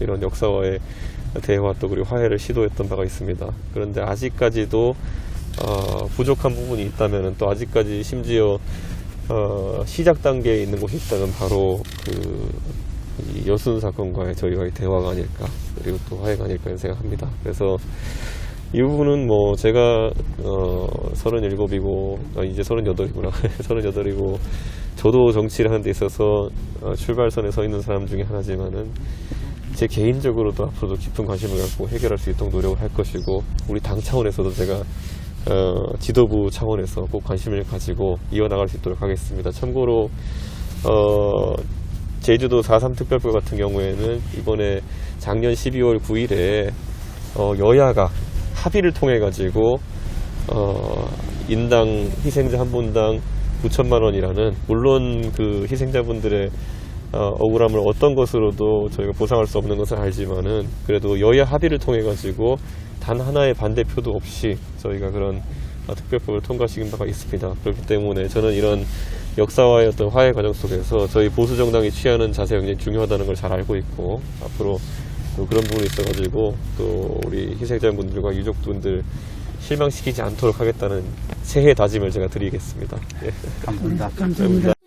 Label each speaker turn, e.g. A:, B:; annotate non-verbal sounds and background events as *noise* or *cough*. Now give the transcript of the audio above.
A: 이런 역사와의 대화 또 그리고 화해를 시도했던 바가 있습니다. 그런데 아직까지도 어, 부족한 부분이 있다면 또 아직까지 심지어 어, 시작 단계에 있는 곳이 있다면 바로 그이 여순 사건과의 저희와의 대화가 아닐까 그리고 또 화해가 아닐까 생각합니다. 그래서 이 부분은 뭐 제가 어 37이고 아, 이제 38이구나 38이고 *laughs* 저도 정치를 하는 데 있어서 어, 출발선에 서 있는 사람 중에 하나지만은 제 개인적으로도 앞으로도 깊은 관심을 갖고 해결할 수 있도록 노력을 할 것이고 우리 당 차원에서도 제가 어, 지도부 차원에서 꼭 관심을 가지고 이어나갈 수 있도록 하겠습니다. 참고로 어, 제주도 4.3 특별법 같은 경우에는 이번에 작년 12월 9일에 어, 여야가 합의를 통해 가지고 어, 인당 희생자 한 분당 9천만 원이라는 물론 그 희생자분들의 어, 억울함을 어떤 것으로도 저희가 보상할 수 없는 것은 알지만은 그래도 여야 합의를 통해 가지고 단 하나의 반대표도 없이 저희가 그런 어, 특별법을 통과시킨 바가 있습니다. 그렇기 때문에 저는 이런 역사와의 어떤 화해 과정 속에서 저희 보수 정당이 취하는 자세가 굉장히 중요하다는 걸 잘 알고 있고 앞으로 또 그런 부분이 있어가지고 또 우리 희생자분들과 유족분들 실망시키지 않도록 하겠다는 새해 다짐을 제가 드리겠습니다. 예.
B: 감사합니다.
C: 감사합니다.